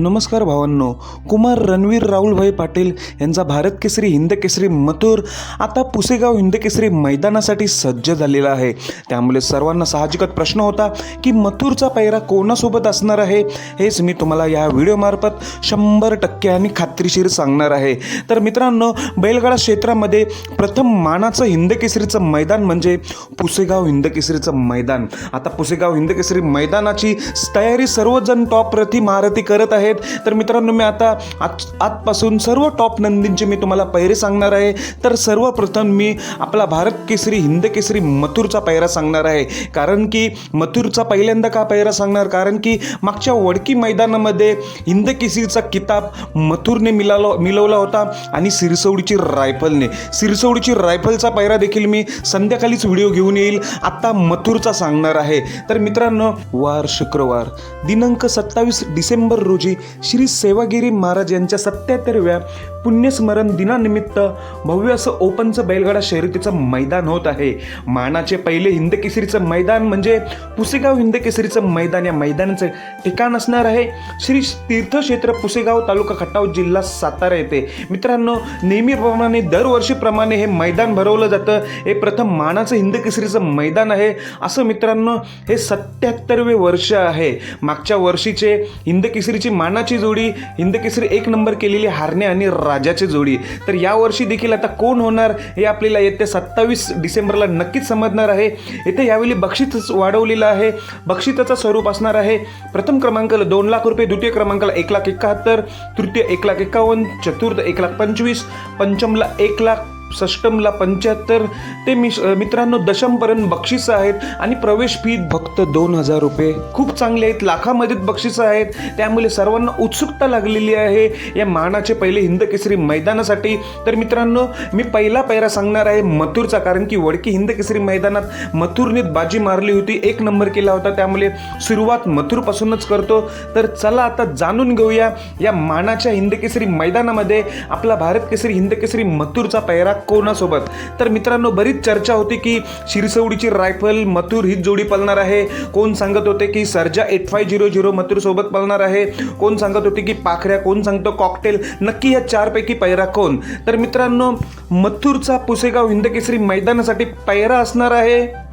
नमस्कार भावांनो कुमार रणवीर राहुलभाई पाटील यांचा भारत केसरी हिंद केसरी मथुर आता पुसेगाव हिंद केसरी मैदानासाठी सज्ज झालेला आहे. त्यामुळे सर्वांना साहजिकच प्रश्न होता की मथुरचा पैरा कोणासोबत असणार आहे? हेच मी तुम्हाला या व्हिडिओमार्फत शंभर टक्के आणि खात्रीशीर सांगणार आहे. तर मित्रांनो बैलगाडा क्षेत्रामध्ये प्रथम मानाचं हिंद केसरीचं मैदान म्हणजे पुसेगाव हिंद केसरीचं मैदान. आता पुसेगाव हिंद केसरी मैदानाची तयारी सर्वजण टॉप प्रति महारथी करत आहेत. तर मित्रांनो मी आता आज आजपासून सर्व टॉप नंदींचे मी तुम्हाला पैरे सांगणार आहे. तर सर्वप्रथम मी आपला भारत केसरी हिंद केसरी मथुरचा पैरा सांगणार आहे. कारण की मथुरचा पहिल्यांदा का पैरा सांगणार? कारण की मागच्या वडकी मैदानामध्ये हिंद केसरीचा किताब मथुरने मिळाला मिळवला होता आणि सिरसवडीची रायफलने. सिरसवडीची रायफलचा पैरा देखील मी संध्याकाळीच व्हिडिओ घेऊन येईल. आत्ता मथुरचा सांगणार आहे. तर मित्रांनो वार शुक्रवार दिनांक सत्तावीस डिसेंबर रोजी श्री सेवागिरी महाराज यांच्या सत्याहत्तरव्या पुण्यस्मरण दिनानिमित्त भव्य असं ओपनचं बैलगाडा शर्यतीचं मैदान होत आहे. मानाचे पहिले हिंदकेसरीचं मैदान म्हणजे पुसेगाव हिंदकेसरीचं मैदान. या मैदानाचं ठिकाण असणार आहे श्री तीर्थक्षेत्र पुसेगाव तालुका खटाव जिल्हा सातारा येथे. मित्रांनो नेहमीप्रमाणे दरवर्षीप्रमाणे हे मैदान भरवलं जातं. हे प्रथम मानाचं हिंदकेसरीचं मैदान आहे. असं मित्रांनो हे सत्याहत्तरवे वर्ष आहे. मागच्या वर्षीचे हिंदकेसरीची मानाची जोडी हिंदकेसरी एक नंबर केलेली हारणे आणि राजाची जोडी. तर यावर्षी देखील आता कोण होणार हे आपल्याला येत्या सत्तावीस डिसेंबरला नक्कीच समजणार आहे. येथे यावेळी बक्षीस वाढवलेलं आहे. बक्षिसाचं स्वरूप असणार आहे. प्रथम क्रमांकाला दोन लाख रुपये द्वितीय क्रमांकाला एक लाख एकाहत्तर तृतीय एक लाख एकावन्न चतुर्थ एक लाख पंचवीस पंचमला एक लाख षष्टमला पंच्याहत्तर. ते मिश मित्रांनो दशमपर्यंत बक्षिसं आहेत आणि प्रवेश फी फक्त दोन हजार रुपये. खूप चांगले आहेत लाखामध्ये बक्षिसं आहेत. त्यामुळे सर्वांना उत्सुकता लागलेली आहे. या मानाचे पहिले हिंद केसरी मैदानासाठी. तर मित्रांनो मी पहिला पैरा सांगणार आहे मथुरचा कारण की वडकी हिंद केसरी मैदानात मथुरने बाजी मारली होती. एक नंबर केला होता. त्यामुळे सुरुवात मथुरपासूनच करतो. तर चला आता जाणून घेऊया या मानाच्या हिंद केसरी मैदानामध्ये आपला भारत केसरी हिंद केसरी मथुरचा पैरा कोणासोबत? तर मित्रांनो बरीच चर्चा होती की शिरसवडीची रायफल मथुर ही जोडी पळणार आहे. कोण सांगत होते की Sarja eight five zero zero Mathur सोबत पळणार आहे? कोण सांगत होते की पाखऱ्या कोण सांगतो कॉकटेल नक्की या चारपैकी पैरा कोण? तर मित्रांनो मथुरचा पुसेगाव हिंदकेसरी मैदानासाठी पैरा असणार आहे.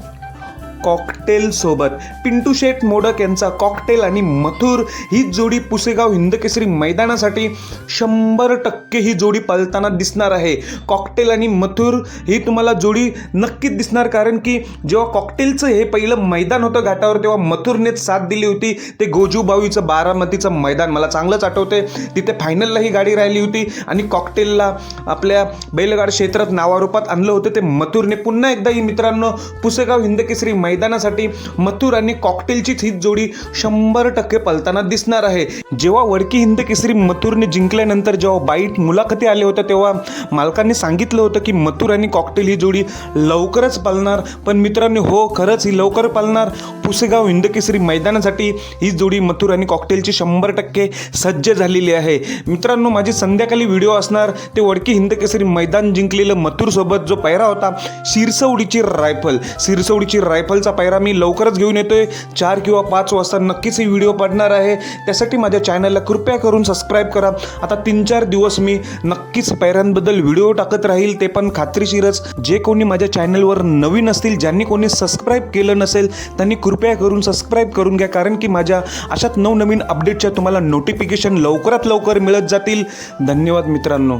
कॉकटेल सोबत. पिंटू शेठ मोडक यांचा कॉकटेल आणि मथुर ही जोडी पुसेगाव हिंदकेसरी मैदानासाठी शंभर टक्के ही जोडी पालताना दिसणार आहे. कॉकटेल आणि मथुर ही तुम्हाला जोडी नक्कीच दिसणार कारण की जेव्हा कॉकटेलचं हे पहिलं मैदान होतं घाटावर तेव्हा मथुरनेच साथ दिली होती. ते गोजूबावीचं बारामतीचं मैदान मला चांगलंच आठवते तिथे फायनलला ही गाडी राहिली होती आणि कॉकटेलला आपल्या बैलगाड क्षेत्रात नावारूपात आणलं होतं. ते मथुरने पुन्हा एकदा ही मित्रांनो पुसेगाव हिंदकेसरी मैदान मैदानासाठी मथुर आणि कॉकटेलचीच ही जोडी शंभर टक्के पलताना दिसणार आहे. जेव्हा वडकी हिंद केसरी मथुरने जिंकल्यानंतर जेव्हा बाईट मुलाखती आले होत्या तेव्हा मालकांनी सांगितलं होतं की मथुर आणि कॉकटेल ही जोडी लवकरच पालणार. पण मित्रांनो हो खरंच ही लवकर पालणार. पुसेगाव हिंद केसरी मैदानासाठी ही जोडी मथुर आणि कॉकटेलची शंभर टक्के सज्ज झालेली आहे. मित्रांनो माझी संध्याकाळी व्हिडिओ असणार. ते वडकी हिंद केसरी मैदान जिंकलेलं मथुरसोबत जो पैरा होता शिरसवडीची रायफल. शिरसवडीची रायफलचा पायरा मी लवकरच घेऊन येतोय. चार किंवा पाच वाजता नक्कीच ही व्हिडिओ पडणार आहे. त्यासाठी माझ्या चॅनलला कृपया करून सबस्क्राईब करा. आता तीन चार दिवस मी नक्कीच पायऱ्यांबद्दल व्हिडिओ टाकत राहील ते पण खात्रीशीरच. जे कोणी माझ्या चॅनलवर नवीन असतील ज्यांनी कोणी सबस्क्राईब केलं नसेल त्यांनी कृपया करून सबस्क्राईब करून घ्या. कारण की माझ्या अशात नवनवीन अपडेटच्या तुम्हाला नोटिफिकेशन लवकरात लवकर मिळत जातील. धन्यवाद मित्रांनो.